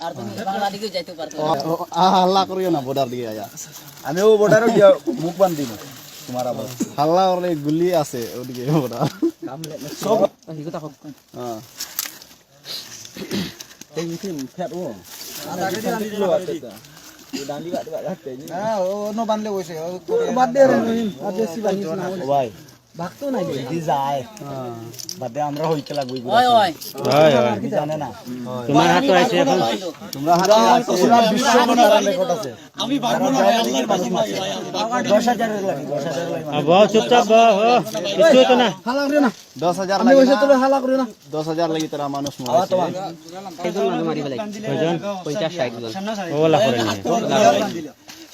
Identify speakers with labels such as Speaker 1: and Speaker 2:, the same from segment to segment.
Speaker 1: আর তুমি বাংলা দিকে যাইতে পারতো
Speaker 2: হাল্লা করিও না বর্ডার দিকে আয়া।
Speaker 3: আমিও বর্ডারও গিয়া মুখ বান দিম তোমার আবার।
Speaker 2: হাল্লা করলে গুলি আছে ওদিকে বর্ডার
Speaker 3: সব
Speaker 1: হিগো তাকো
Speaker 2: হ্যাঁ।
Speaker 3: এই মিটিং ফেট ও। হ্যাঁ ও নো বানলে কইছে বাদ দে রে নহিন আর বেশি বানিস না ভাই। ভাগতো নাই দি যায়। বাদ আমরা হইতে লাগবই
Speaker 1: ওই ওই
Speaker 4: হয়। হয়
Speaker 3: জানে না?
Speaker 4: তোমার হাতে আছে এখন?
Speaker 2: তোমরা হাতে আছো।
Speaker 3: পুরা বিশ্ব মনোরম রেকর্ড আছে। আমি পারব না আল্লাহর বাসি মাছি 10000 এর লাগি 10000 এর লাগি।
Speaker 4: আ, চুপচাপ বহ কিছু হইতো না।
Speaker 3: হালা করে না।
Speaker 2: দশ হাজার
Speaker 3: আমি তোরে হালা করে না।
Speaker 2: দশ হাজার লাগি তোরা মানুষ
Speaker 3: আওয়া তোমার
Speaker 1: মারি ফেলাই
Speaker 4: কয়জন?
Speaker 1: 50 60 জন।
Speaker 4: ওলা করে না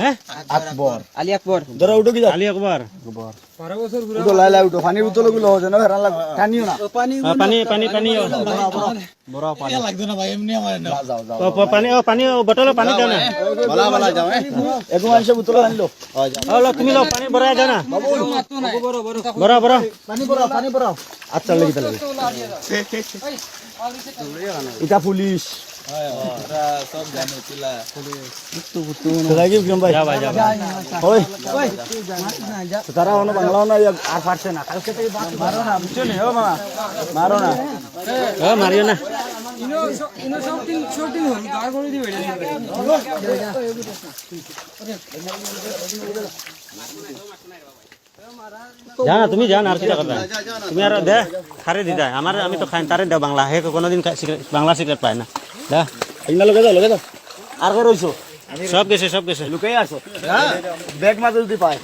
Speaker 4: হ্যাঁ?
Speaker 3: আকবর।
Speaker 5: আলি আকবর।
Speaker 3: ধরো উঠো কি
Speaker 4: আলী আকবর।
Speaker 3: উঠো লাই লাই উঠো পানির বোতলগুলো যেন হেরান লাগ টানিও না।
Speaker 4: পানি পানি পানি ও,
Speaker 3: যাও যাও
Speaker 4: ও, পানি ও পানি ও পানি দাও না।
Speaker 2: বলা বলা যাও
Speaker 3: একো মানুষে বোতল আনলো
Speaker 4: ও লো, তুমি লো পানি ভরাই দাও না। বড় বড়
Speaker 3: পানি পানি আচ্ছা লাগি তাহলে এটা পুলিশ। তারা না আর পারছে না
Speaker 4: তুমি জান আর কিটা কথা। তুমি আর দে, খারে দি দেয় আমার, আমি তো খাই, তারে দেও বাংলা। হে কোনোদিন বাংলা সিগারেট পায় না। দা
Speaker 3: ইনা লগে যাও লগে যাও। আর কই রইছো?
Speaker 4: সব গেছে সব গেছে।
Speaker 3: লুকাই আছো। হ্যাঁ? ব্যাগ মাঝে যদি পায়।